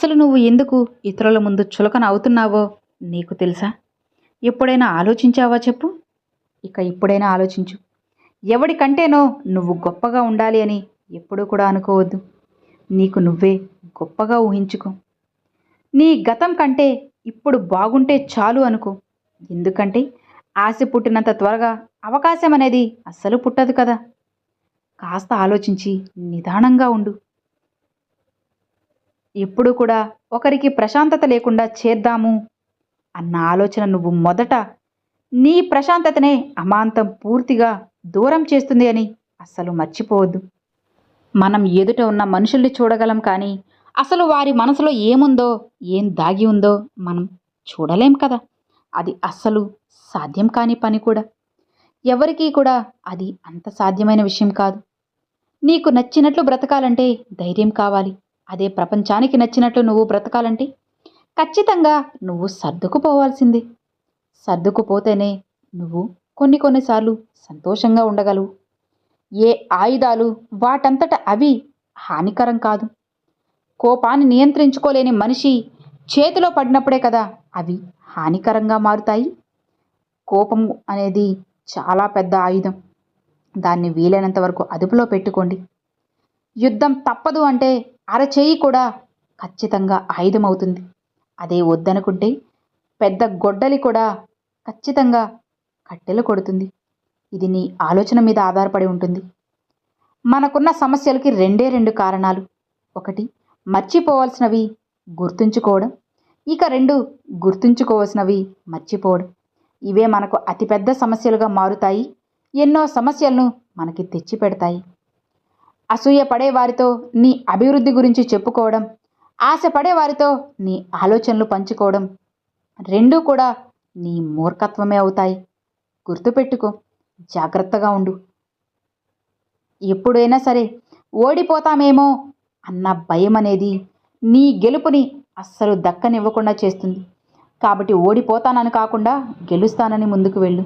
అసలు నువ్వు ఎందుకు ఇతరుల ముందు చులకన అవుతున్నావో నీకు తెలుసా? ఎప్పుడైనా ఆలోచించావా చెప్పు? ఇక ఇప్పుడైనా ఆలోచించు. ఎవడికంటేనో నువ్వు గొప్పగా ఉండాలి అని ఎప్పుడూ కూడా అనుకోవద్దు. నీకు నువ్వే గొప్పగా ఊహించుకో. నీ గతం కంటే ఇప్పుడు బాగుంటే చాలు అనుకో. ఎందుకంటే ఆశ పుట్టినంత త్వరగా అవకాశం అనేది అస్సలు పుట్టదు కదా. కాస్త ఆలోచించి నిదానంగా ఉండు. ఎప్పుడు కూడా ఒకరికి ప్రశాంతత లేకుండా చేద్దాము అన్న ఆలోచన నువ్వు మొదట. నీ ప్రశాంతతనే అమాంతం పూర్తిగా దూరం చేస్తుంది అని అస్సలు మర్చిపోవద్దు. మనం ఎదుట ఉన్న మనుషుల్ని చూడగలం కానీ అసలు వారి మనసులో ఏముందో ఏం దాగి ఉందో మనం చూడలేం కదా. అది అస్సలు సాధ్యం కాని పని కూడా. ఎవరికీ కూడా అది అంత సాధ్యమైన విషయం కాదు. నీకు నచ్చినట్లు బ్రతకాలంటే ధైర్యం కావాలి. అదే ప్రపంచానికి నచ్చినట్లు నువ్వు బ్రతకాలంటే ఖచ్చితంగా నువ్వు సర్దుకుపోవాల్సిందే. సర్దుకుపోతేనే నువ్వు కొన్ని కొన్నిసార్లు సంతోషంగా ఉండగలవు. ఏ ఆయుధాలు వాటంతట అవి హానికరం కాదు. కోపాన్ని నియంత్రించుకోలేని మనిషి చేతిలో పడినప్పుడే కదా అవి హానికరంగా మారుతాయి. కోపం అనేది చాలా పెద్ద ఆయుధం. దాన్ని వీలైనంత వరకు అదుపులో పెట్టుకోండి. యుద్ధం తప్పదు అంటే అరచేయి కూడా ఖచ్చితంగా ఆయుధం అవుతుంది అదే వద్దనుకుంటే పెద్ద గొడ్డలి కూడా ఖచ్చితంగా కట్టెలు కొడుతుంది. ఇది నీ ఆలోచన మీద ఆధారపడి ఉంటుంది. మనకున్న సమస్యలకి రెండే రెండు కారణాలు. ఒకటి మర్చిపోవాల్సినవి గుర్తుంచుకోవడం. ఇక రెండు గుర్తుంచుకోవాల్సినవి మర్చిపోవడం. ఇవే మనకు అతిపెద్ద సమస్యలుగా మారుతాయి. ఎన్నో సమస్యలను మనకి తెచ్చిపెడతాయి. అసూయ పడే వారితో నీ అభివృద్ధి గురించి చెప్పుకోవడం ఆశపడే వారితో నీ ఆలోచనలు పంచుకోవడం రెండూ కూడా నీ మూర్ఖత్వమే అవుతాయి. గుర్తుపెట్టుకో జాగ్రత్తగా ఉండు. ఎప్పుడైనా సరే ఓడిపోతామేమో అన్న భయం అనేది నీ గెలుపుని అస్సలు దక్కనివ్వకుండా చేస్తుంది. కాబట్టి ఓడిపోతానని కాకుండా గెలుస్తానని ముందుకు వెళ్ళు.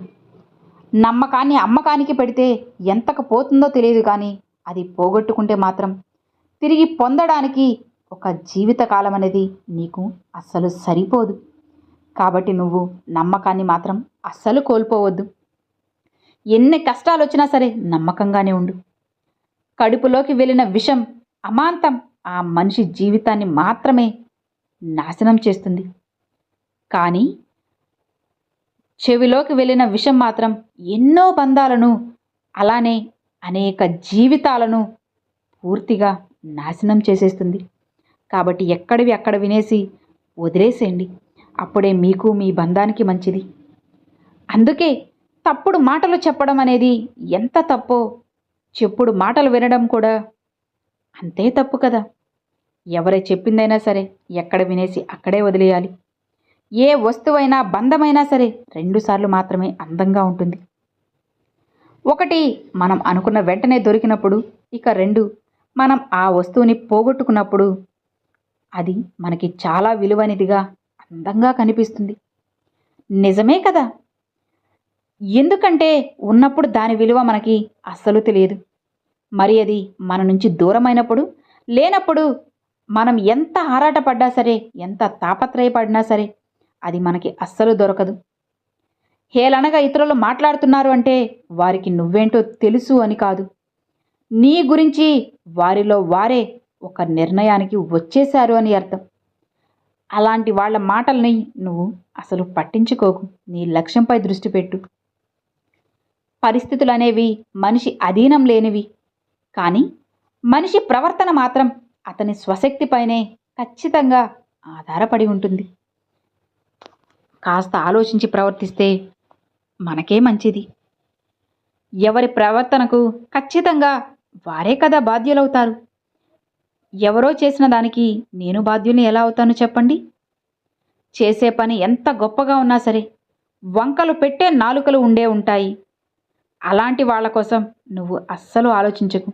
నమ్మకాన్ని అమ్మకానికి పెడితే ఎంతకు పోతుందో తెలియదు కానీ అది పోగొట్టుకుంటే మాత్రం తిరిగి పొందడానికి ఒక జీవితకాలం అనేది నీకు అస్సలు సరిపోదు. కాబట్టి నువ్వు నమ్మకాన్ని మాత్రం అస్సలు కోల్పోవద్దు. ఎన్ని కష్టాలు వచ్చినా సరే నమ్మకంగానే ఉండు. కడుపులోకి వెళ్ళిన విషం అమాంతం ఆ మనిషి జీవితాన్ని మాత్రమే నాశనం చేస్తుంది. కానీ చెవిలోకి వెళ్ళిన విషం మాత్రం ఎన్నో బంధాలను అలానే అనేక జీవితాలను పూర్తిగా నాశనం చేసేస్తుంది. కాబట్టి ఎక్కడివి అక్కడ వినేసి వదిలేసేయండి. అప్పుడే మీకు మీ బంధానికి మంచిది. అందుకే తప్పుడు మాటలు చెప్పడం అనేది ఎంత తప్పో చెప్పుడు మాటలు వినడం కూడా అంతే తప్పు కదా. ఎవరే చెప్పిందైనా సరే ఎక్కడ వినేసి అక్కడే వదిలేయాలి. ఏ వస్తువైనా బంధమైనా సరే రెండుసార్లు మాత్రమే అందంగా ఉంటుంది. ఒకటి మనం అనుకున్న వెంటనే దొరికినప్పుడు. ఇక రెండు మనం ఆ వస్తువుని పోగొట్టుకున్నప్పుడు. అది మనకి చాలా విలువైనదిగా అందంగా కనిపిస్తుంది. నిజమే కదా? ఎందుకంటే ఉన్నప్పుడు దాని విలువ మనకి అస్సలు తెలియదు. మరి అది మన నుంచి దూరమైనప్పుడు లేనప్పుడు మనం ఎంత ఆరాటపడ్డా సరే ఎంత తాపత్రయపడినా సరే అది మనకి అస్సలు దొరకదు. హేళనగా ఇతరులు మాట్లాడుతున్నారు అంటే వారికి నువ్వేంటో తెలుసు అని కాదు. నీ గురించి వారిలో వారే ఒక నిర్ణయానికి వచ్చేశారు అని అర్థం. అలాంటి వాళ్ళ మాటల్ని నువ్వు అసలు పట్టించుకోకు. నీ లక్ష్యంపై దృష్టి పెట్టు. పరిస్థితులు అనేవి మనిషి అధీనం లేనివి. కానీ మనిషి ప్రవర్తన మాత్రం అతని స్వశక్తిపైనే ఖచ్చితంగా ఆధారపడి ఉంటుంది. కాస్త ఆలోచించి ప్రవర్తిస్తే మనకే మంచిది. ఎవరి ప్రవర్తనకు ఖచ్చితంగా వారే కదా బాధ్యులవుతారు. ఎవరో చేసిన దానికి నేను బాధ్యుల్ని ఎలా అవుతాను చెప్పండి? చేసే పని ఎంత గొప్పగా ఉన్నా సరే వంకలు పెట్టే నాలుకలు ఉండే ఉంటాయి. అలాంటి వాళ్ళ కోసం నువ్వు అస్సలు ఆలోచించకు.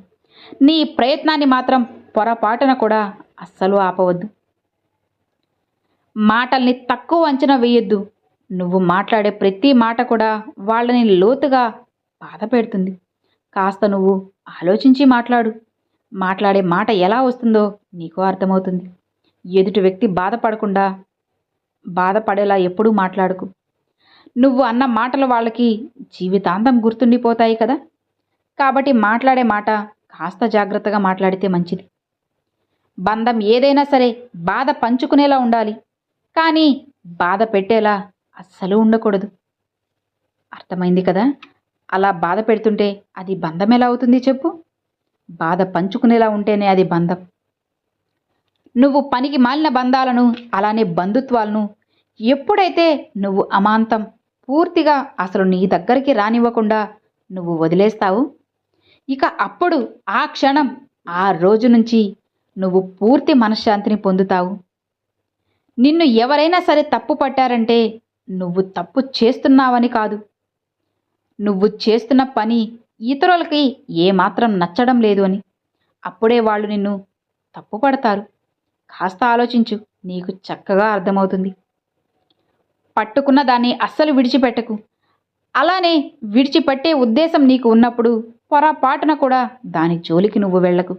నీ ప్రయత్నాన్ని మాత్రం పొరపాటున కూడా అస్సలు ఆపవద్దు. మాటల్ని తక్కువ అంచనా వేయొద్దు. నువ్వు మాట్లాడే ప్రతి మాట కూడా వాళ్ళని లోతుగా బాధ పెడుతుంది. కాస్త నువ్వు ఆలోచించి మాట్లాడు. మాట్లాడే మాట ఎలా వస్తుందో నీకు అర్థమవుతుంది. ఎదుటి వ్యక్తి బాధపడకుండా బాధపడేలా ఎప్పుడూ మాట్లాడుకు. నువ్వు అన్న మాటలు వాళ్ళకి జీవితాంతం గుర్తుండిపోతాయి కదా. కాబట్టి మాట్లాడే మాట కాస్త జాగ్రత్తగా మాట్లాడితే మంచిది. బంధం ఏదైనా సరే బాధ పంచుకునేలా ఉండాలి. కానీ బాధ పెట్టేలా అస్సలు ఉండకూడదు. అర్థమైంది కదా? అలా బాధ పెడుతుంటే అది బంధం ఎలా అవుతుంది చెప్పు? బాధ పంచుకునేలా ఉంటేనే అది బంధం. నువ్వు పనికి మాలిన బంధాలను అలానే బంధుత్వాలను ఎప్పుడైతే నువ్వు అమాంతం పూర్తిగా అసలు నీ దగ్గరికి రానివ్వకుండా నువ్వు వదిలేస్తావు ఇక అప్పుడు ఆ క్షణం ఆ రోజు నుంచి నువ్వు పూర్తి మనశ్శాంతిని పొందుతావు. నిన్ను ఎవరైనా సరే తప్పు పట్టారంటే నువ్వు తప్పు చేస్తున్నావని కాదు. నువ్వు చేస్తున్న పని ఇతరులకి ఏమాత్రం నచ్చడం లేదు అని. అప్పుడే వాళ్ళు నిన్ను తప్పు పడతారు. కాస్త ఆలోచించు నీకు చక్కగా అర్థమవుతుంది. పట్టుకున్న దాన్ని అస్సలు విడిచిపెట్టకు. అలానే విడిచిపెట్టే ఉద్దేశం నీకు ఉన్నప్పుడు పొరపాటున కూడా దాని జోలికి నువ్వు వెళ్ళకు.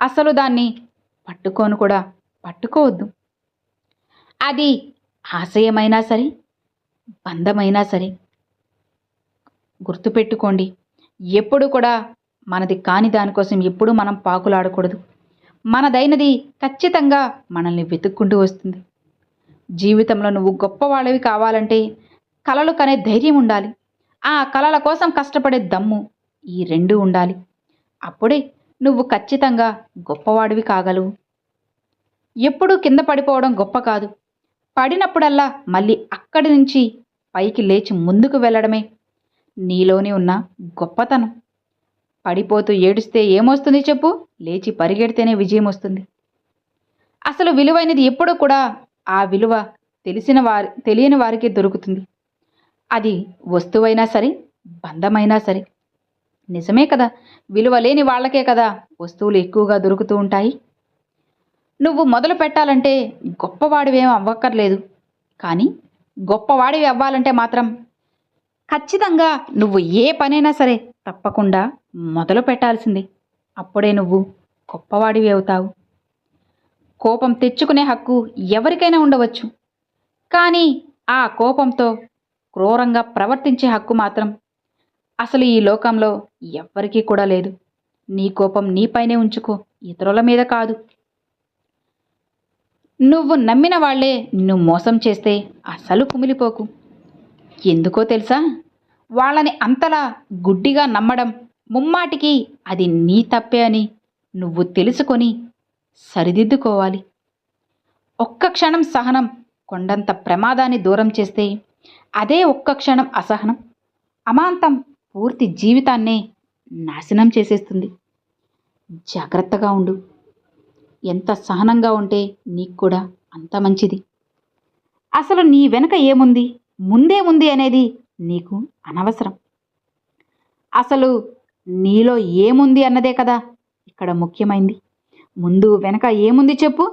అసలు దాన్ని పట్టుకోను కూడా పట్టుకోవద్దు. అది ఆశయమైనా సరే బంధమైనా సరే గుర్తుపెట్టుకోండి. ఎప్పుడు కూడా మనది కాని దానికోసం ఎప్పుడూ మనం పాకులాడకూడదు. మనదైనది ఖచ్చితంగా మనల్ని వెతుక్కుంటూ వస్తుంది. జీవితంలో నువ్వు గొప్పవాళ్ళవి కావాలంటే కలలు కనే ధైర్యం ఉండాలి. ఆ కలల కోసం కష్టపడే దమ్ము ఈ రెండు ఉండాలి. అప్పుడే నువ్వు ఖచ్చితంగా గొప్పవాడివి కాగలవు. ఎప్పుడూ కింద పడిపోవడం గొప్ప కాదు. పడినప్పుడల్లా మళ్ళీ అక్కడి నుంచి పైకి లేచి ముందుకు వెళ్ళడమే. నీలోనే ఉన్న గొప్పతనం. పడిపోతూ ఏడుస్తే ఏమొస్తుంది చెప్పు? లేచి పరిగెడితేనే విజయం వస్తుంది. అసలు విలువైనది ఎప్పుడూ కూడా ఆ విలువ తెలిసిన వారి తెలియని వారికి దొరుకుతుంది. అది వస్తువైనా సరే బంధమైనా సరే. నిజమే కదా విలువ లేని వాళ్ళకే కదా వస్తువులు ఎక్కువగా దొరుకుతూ ఉంటాయి. నువ్వు మొదలు పెట్టాలంటే గొప్పవాడివేం అవ్వక్కర్లేదు. కానీ గొప్పవాడివి అవ్వాలంటే మాత్రం ఖచ్చితంగా నువ్వు ఏ పనైనా సరే తప్పకుండా మొదలు పెట్టాల్సింది. అప్పుడే నువ్వు గొప్పవాడివి అవుతావు. కోపం తెచ్చుకునే హక్కు ఎవరికైనా ఉండవచ్చు. కానీ ఆ కోపంతో క్రూరంగా ప్రవర్తించే హక్కు మాత్రం అసలు ఈ లోకంలో ఎవ్వరికీ కూడా లేదు. నీ కోపం నీపైనే ఉంచుకో. ఇతరుల మీద కాదు. నువ్వు నమ్మిన వాళ్ళే నిన్ను మోసం చేస్తే అసలు కుమిలిపోకు. ఎందుకో తెలుసా? వాళ్ళని అంతలా గుడ్డిగా నమ్మడం ముమ్మాటికి అది నీ తప్పే అని నువ్వు తెలుసుకొని సరిదిద్దుకోవాలి. ఒక్క క్షణం సహనం కొండంత ప్రమాదాన్ని దూరం చేస్తే అదే ఒక్క క్షణం అసహనం. అమాంతం పూర్తి జీవితాన్నే నాశనం చేసేస్తుంది. జాగ్రత్తగా ఉండు. ఎంత సహనంగా ఉంటే నీకు కూడా అంత మంచిది. అసలు నీ వెనక ఏముంది? ముందే ఉంది అనేది నీకు అనవసరం. అసలు నీలో ఏముంది అన్నదే కదా ఇక్కడ ముఖ్యమైంది. ముందు వెనక ఏముంది చెప్పు?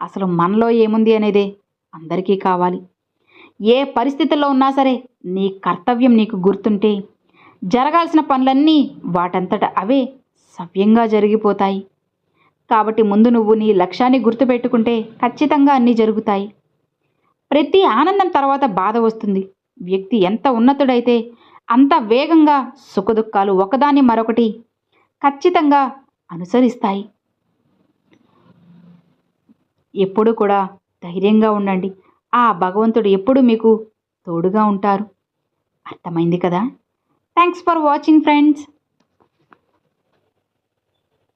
అసలు మనలో ఏముంది అనేదే అందరికీ కావాలి. ఏ పరిస్థితుల్లో ఉన్నా సరే నీ కర్తవ్యం నీకు గుర్తుంటే జరగాల్సిన పనులన్నీ వాటంతట అవే సవ్యంగా జరిగిపోతాయి. కాబట్టి ముందు నువ్వు నీ లక్ష్యాన్ని గుర్తుపెట్టుకుంటే ఖచ్చితంగా అన్నీ జరుగుతాయి. ప్రతి ఆనందం తర్వాత బాధ వస్తుంది. వ్యక్తి ఎంత ఉన్నతుడైతే అంత వేగంగా సుఖదుఖాలు ఒకదాన్ని మరొకటి ఖచ్చితంగా అనుసరిస్తాయి. ఎప్పుడు కూడా ధైర్యంగా ఉండండి. ఆ భగవంతుడు ఎప్పుడు మీకు తోడుగా ఉంటారు. అర్థమైంది కదా? Thanks for watching friends